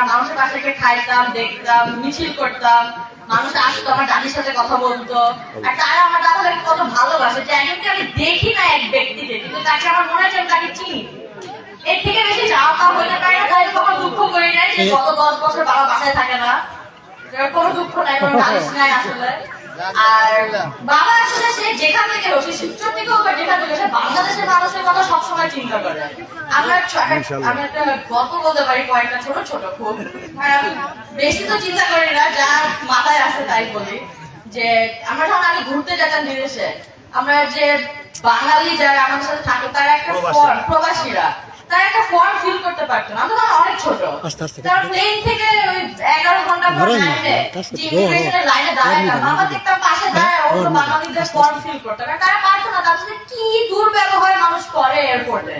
না মানুষের পাশে থেকে খাইতাম দেখতাম মিছিল করতাম। মানুষ আসতো আমার দাদির সাথে কথা বলতো। আর তারা আমার দাদাকে কত ভালোবাসে যে একজনকে আমি দেখি না এক ব্যক্তিকে কিন্তু তাকে আমার মনে হচ্ছে আমি তাকে চিনি। এর থেকে বেশি চাওয়া পাওয়া হতে পারে না তাই কখনো দুঃখ করি নাই যে গত দশ বছর বাবা বাসায় থাকে না। কোনো দুঃখ নাই কোনো নালিশ নাই আসলে। আর বাবা আসলে সে যেখান থেকে হোক সে থেকে হোক যেখান থেকে সে কথা চিন্তা করে। আমরা ছ- একটা গল্প বলতে পারি কয়েকটা ছোট ছোট খুব। বেশি তো চিন্তা করি না যা মাথায় আসে তাই বলি। যে আমরা যখন আগে ঘুরতে যেতাম বিদেশে আমরা যে বাঙালি যারা আমাদের সাথে থাকতো তারা একটা প্রবাসীরা তারা একটা ফর্ম ফিল করতে পারতো না। তখন অনেক ছোট। আস্তে আস্তে। তারা প্লেন থেকে ওই এগারো ঘণ্টা পর লাইনে কাছে ইমিগ্রেশনের লাইনে দাঁড়ায় না। দেখতাম পাশে দাঁড়ায় অন্য বাঙালিদের ফর্ম ফিল করতে কারণ তারা পারতো না তাদের কি দুর্ব্যবহার মানুষ করে এয়ারপোর্টে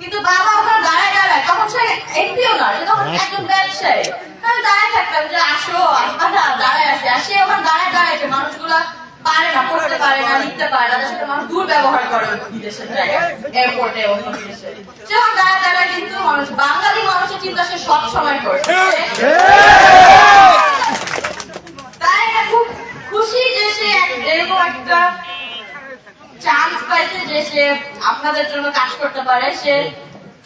কিন্তু বাবা ওখানে দাঁড়ায় দাঁড়ায় তখন সে এমপিও না সে তখন একজন ব্যবসায়ী আমি দাঁড়ায় থাকতাম যে আসো আসবা না দাঁড়ায় আছে। আর সে ওখানে দাঁড়ায় দাঁড়ায় মানুষগুলা পারে না পড়তে পারে না লিখতে পারে না সাথে মানুষ দুর্ব্যবহার করে বিদেশের এয়ারপোর্টে অন্য বিদেশে। সে দাঁড়ায় দাঁড়ায় কিন্তু মানুষ বাঙালি মানুষের চিন্তা সে সব সময় করছে। তাই এটা খুব খুশি যে সে এরকম একটা চান্স পাইছে যে সে আপনাদের জন্য কাজ করতে পারে। সে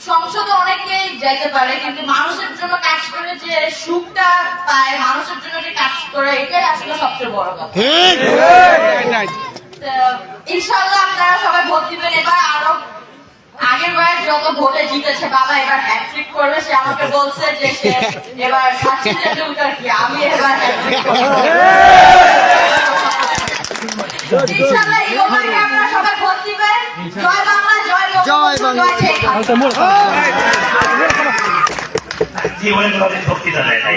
সংসদে অনেকেই যেতে পারে কিন্তু মানুষের জন্য কাজ করে যে সুখটা পায় মানুষের জন্য যে কাজ করে এটাই আসলে সবচেয়ে বড় কথা। তো, ইনশাআল্লাহ আপনারা সবাই ভোট দিবেন। এবার আরও আগের বার যত ভোটে জিতেছে বাবা এবার হ্যাট্রিক করবে। সে আমাকে বলছে যে সে এবার তেন্ডুলকার কি আমি এবার হ্যাট্রিক করব। ইনশাআল্লাহ এই ওভারে আপনারা সবাই ভোট দিবেন জয় বাংলা জয় শেখ হাসিনা। জীবনে কোনোদিন বক্তৃতা দেয় নাই